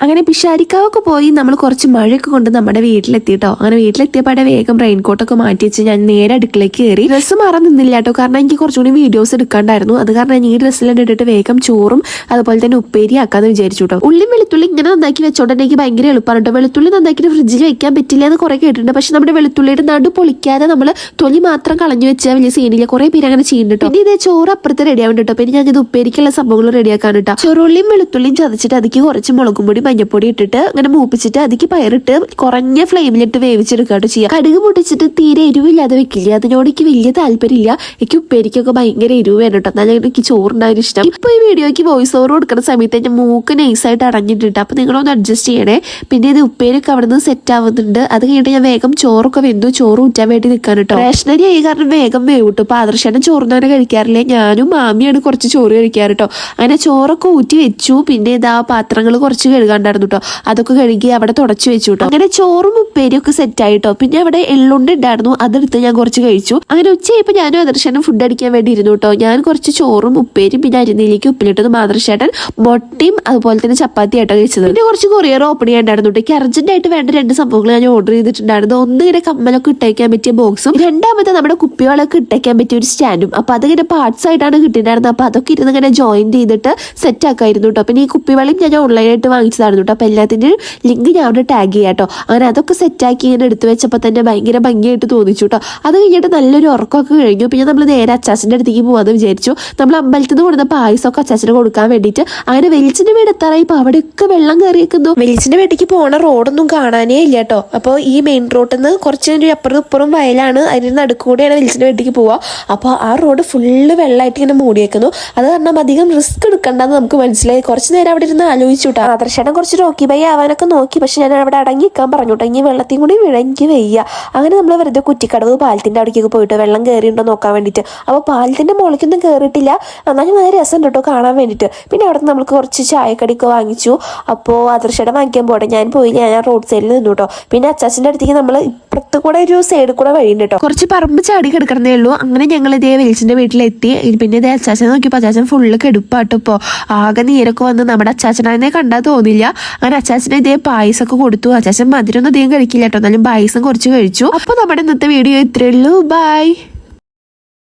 അങ്ങനെ പിഷാരിക്കാവൊക്കെ പോയി. നമ്മൾ കുറച്ച് മഴയൊക്കെ കൊണ്ട് നമ്മുടെ വീട്ടിലെത്തിയിട്ടോ അങ്ങനെ വീട്ടിലെത്തിയപ്പാടെ വേഗം റെയിൻകോട്ടൊക്കെ മാറ്റി വെച്ച് ഞാൻ നേരെ അടുക്കളയ്ക്ക് കയറി ഡ്രസ്സ് മാറാൻ നിന്നില്ല കേട്ടോ കാരണം എനിക്ക് കുറച്ചുകൂടി വീഡിയോസ് എടുക്കാണ്ടായിരുന്നു. അത് കാരണം ഞാൻ ഈ ഡ്രസ്സിലെല്ലാം ഇട്ടിട്ട് വേഗം ചോറും അതുപോലെ തന്നെ ഉപ്പേരി ആക്കാന്ന് വിചാരിച്ചു കേട്ടോ ഉള്ളിയും വെളുത്തുള്ളി ഇങ്ങനെ നന്നാക്കി വെച്ചോണ്ട് എനിക്ക് ഭയങ്കര എളുപ്പമാണ് കേട്ടോ വെളുത്തുള്ളി നന്നാക്കിയിട്ട് ഫ്രിഡ്ജിൽ വെക്കാൻ പറ്റില്ല എന്ന് കുറെ കേട്ടിട്ടുണ്ട്. പക്ഷെ നമ്മുടെ വെളുത്തുള്ളിയുടെ നടു പൊളിക്കാതെ നമ്മൾ തൊലി മാത്രം കളഞ്ഞു വെച്ചാൽ വലിയ സീനില്ല കുറെ പേര് അങ്ങനെ ചെയ്യുന്നുണ്ട് പിന്നെ ഇതേ ചോറ് അപ്പുറത്ത് റെഡി ആവുന്നുണ്ട് കേട്ടോ പിന്നെ ഞാൻ ഇത് ഉപ്പേരിക്കുള്ള സംഭവങ്ങൾ റെഡിയാക്കാൻ കേട്ടോ ചെറുള്ളിയും വെളുത്തുള്ളിയും ചതച്ചിട്ട് അതിക്ക് കുറച്ച് മുളകും പൊടി മഞ്ഞപ്പൊടി ഇട്ടിട്ട് അങ്ങനെ മൂപ്പിച്ചിട്ട് അതിക്ക് പയറിട്ട് കുറഞ്ഞ ഫ്ലെയിമിലിട്ട് വേവിച്ചെടുക്കുക കേട്ടോ ചെയ്യുക കടുക് പൊട്ടിച്ചിട്ട് തീരെ എരിവില്ലാതെ വെക്കില്ല. അതിനോട് എനിക്ക് വലിയ താല്പര്യമില്ല. എനിക്ക് ഉപ്പേരിക്കൊക്കെ ഭയങ്കര എരിവ് വേണം കേട്ടോ. എന്നാലും എനിക്ക് ചോറുണ്ടാവും ഇഷ്ടം. ഇപ്പൊ ഈ വീഡിയോക്ക് വോയിസ് ഓവർ കൊടുക്കുന്ന സമയത്ത് എന്റെ മൂക്ക് നൈസായിട്ട് അടഞ്ഞിട്ടുണ്ട്. അപ്പൊ നിങ്ങളൊന്ന് അഡ്ജസ്റ്റ് ചെയ്യണേ. പിന്നെ ഇത് ഉപ്പേരൊക്കെ അവിടെ നിന്ന് സെറ്റ് ആവുന്നുണ്ട്. അത് കഴിഞ്ഞിട്ട് ഞാൻ വേഗം ചോറൊക്കെ വെന്തു. ചോറ് ഊറ്റാൻ വേണ്ടി നിൽക്കാൻ കേട്ടോ. റേഷനരി ആയി കാരണം വേഗം വേവിട്ടു. അപ്പൊ ആദർശനം ചോറ് കഴിക്കാറില്ലേ. ഞാനും മാമിയാണ് കുറച്ച് ചോറ് കഴിക്കാറ് കേട്ടോ. അങ്ങനെ ചോറൊക്കെ ഊറ്റി വെച്ചു. പിന്നെ ഇതാ പാത്രങ്ങൾ കുറച്ച് കഴുകാണ്ടായിരുന്നു കേട്ടോ അതൊക്കെ കഴുകി അവിടെ തുടച്ചു വെച്ചു കേട്ടോ അങ്ങനെ ചോറും ഉപ്പേരിയും ഒക്കെ സെറ്റ് ആയിട്ടോ പിന്നെ അവിടെ എള്ളുണ്ട് ഉണ്ടായിരുന്നു അതെടുത്ത് ഞാൻ കുറച്ച് കഴിച്ചു. അങ്ങനെ ഉച്ചയായപ്പോൾ ഞാനും ആദർശനും ഫുഡ് അടിക്കാൻ വേണ്ടി ഇരുന്നു കേട്ടോ ഞാൻ കുറച്ച് ചോറും ഉപ്പേരിയും പിന്നെ അരിനീലേക്ക് ഉപ്പിലിട്ടതും മാതൃശേട്ടൻ മൊട്ടയും അതുപോലെ തന്നെ ചപ്പാത്തി ആയിട്ടോ കഴിച്ചത്. പിന്നെ കുറച്ച് കൊറിയർ ഓപ്പൺ ചെയ്യാണ്ടായിരുന്നു കേട്ടോ എനിക്ക് അർജന്റ് ആയിട്ട് വേണ്ട രണ്ട് സംഭവങ്ങൾ ഞാൻ ഓർഡർ ചെയ്തിട്ടുണ്ടായിരുന്നു. ഒന്ന് ഇങ്ങനെ കമ്മലൊക്കെ ഇട്ടേക്കാൻ പറ്റിയ ബോക്സും രണ്ടാമത്തെ നമ്മുടെ കുപ്പികളൊക്കെ ഇട്ടേക്കാൻ പറ്റിയ ഒരു സ്റ്റാൻഡും അപ്പൊ അതിങ്ങനെ പാർട്സ് ആയിട്ടാണ് കിട്ടിയിട്ടുണ്ടായിരുന്നത്. അപ്പൊ അതൊക്കെ ഇരുന്ന് ഇങ്ങനെ ജോയിൻ ചെയ്തിട്ട് സെറ്റ് ആക്കായിരുന്നു കേട്ടോ പിന്നെ ഈ കുപ്പിവളയും ഞാൻ ഓൺലൈനായിട്ട് വാങ്ങിച്ചതായിരുന്നു കേട്ടോ അപ്പോൾ എല്ലാത്തിന്റെയും ലിങ്ക് ഞാൻ അവിടെ ടാഗ് ചെയ്യാം കേട്ടോ അങ്ങനെ അതൊക്കെ സെറ്റാക്കി ഇങ്ങനെ എടുത്തു വെച്ചപ്പോൾ തന്നെ ഭയങ്കര ഭംഗിയായിട്ട് തോന്നിച്ചു കേട്ടോ അത് കഴിഞ്ഞിട്ട് നല്ലൊരു ഉറക്കമൊക്കെ കഴിഞ്ഞു. പിന്നെ നമ്മൾ നേരെ അച്ചാച്ചന്റെ അടുത്തേക്ക് പോകാമെന്ന് വിചാരിച്ചു. നമ്മൾ അമ്പലത്തിൽ നിന്ന് കൊടുത്ത പായസമൊക്കെ അച്ചാച്ചന് കൊടുക്കാൻ വേണ്ടിയിട്ട്. അങ്ങനെ വെളിച്ചിന്റെ വീട് എത്താറായി. ഇപ്പോൾ അവിടെയൊക്കെ വെള്ളം കയറിയേക്കുന്നു വെളിച്ചിന്റെ വീട്ടിലേക്ക് പോണ റോഡൊന്നും കാണാനേ ഇല്ല കേട്ടോ അപ്പോൾ ഈ മെയിൻ റോഡിൽ നിന്ന് കുറച്ച് ഒരു അപ്പുറം ഇപ്പുറം വയലാണ്. അതിന് നടുക്കൂടെയാണ് വെളിച്ചിന്റെ വീട്ടിലേക്ക് പോവുക അപ്പോൾ ആ റോഡ് ഫുള്ള് വെള്ളമായിട്ട് ഇങ്ങനെ മൂടിയേക്കുന്നു. അത് കാരണം അധികം റിസ്ക് എടുക്കണ്ടെന്ന് നമുക്ക് മനസ്സിലായി. കുറച്ച് നേരം അവിടെ ഇരുന്ന് ആലോചിച്ചു കേട്ടോ ആദർശേട്ടൻ കുറച്ച് റോക്കി ബൈ ആവാനൊക്കെ നോക്കി. പക്ഷെ ഞാൻ അവിടെ അടങ്ങി നിൽക്കാൻ പറഞ്ഞു കേട്ടോ ഇനി വെള്ളത്തിൽ കൂടി വിഴങ്ങി വയ്യ. അങ്ങനെ നമ്മൾ വെറുതെ കുറ്റിക്കടവ് പാലത്തിന്റെ അവിടേക്കൊക്കെ പോയിട്ട് വെള്ളം കയറിയുണ്ടോ നോക്കാൻ വേണ്ടിയിട്ട്. അപ്പോൾ പാലത്തിന്റെ മുകളിലേക്കൊന്നും കയറിയിട്ടില്ല എന്നാലും നല്ല രസം കേട്ടോ കാണാൻ വേണ്ടിയിട്ട്. പിന്നെ അവിടെ നമുക്ക് കുറച്ച് ചായക്കടിയൊക്കെ വാങ്ങിച്ചു. അപ്പോൾ അദർശയുടെ വാങ്ങിക്കാൻ പോട്ടെ ഞാൻ പോയി ഞാൻ റോഡ് സൈഡിൽ നിന്നു കേട്ടോ പിന്നെ അച്ചാച്ചന്റെ അടുത്തേക്ക് നമ്മൾ ഇപ്പുറത്ത് കൂടെ ഒരു സൈഡിൽ കൂടെ വഴിയുണ്ട് കേട്ടോ കുറച്ച് പറമ്പ് ചാടി കിടക്കണേ ഉള്ളൂ. അങ്ങനെ ഞങ്ങൾ ഇതേ വെളിച്ചിന്റെ വീട്ടിലെത്തി. പിന്നെ ഇതേ അച്ചാച്ചനെ നോക്കിയപ്പോൾ അച്ചാച്ചൻ ഫുള്ള് കെടുപ്പാട്ടോ ഇപ്പോൾ ആകെ നീരൊക്കെ വന്ന് നമ്മുടെ അച്ചാച്ചനെ കണ്ടാൽ തോന്നില്ല. അങ്ങനെ അച്ചാച്ചന് ഇതേ പായസമൊക്കെ കൊടുത്തു. അച്ചാച്ചൻ മധുരമൊന്നും അധികം കഴിക്കില്ല കേട്ടോ. എന്നാലും പായസം കുറച്ച് കഴിച്ചു. അപ്പോൾ നമ്മുടെ ഇന്നത്തെ വീഡിയോ ഇത്രയേ ഉള്ളൂ. ബൈ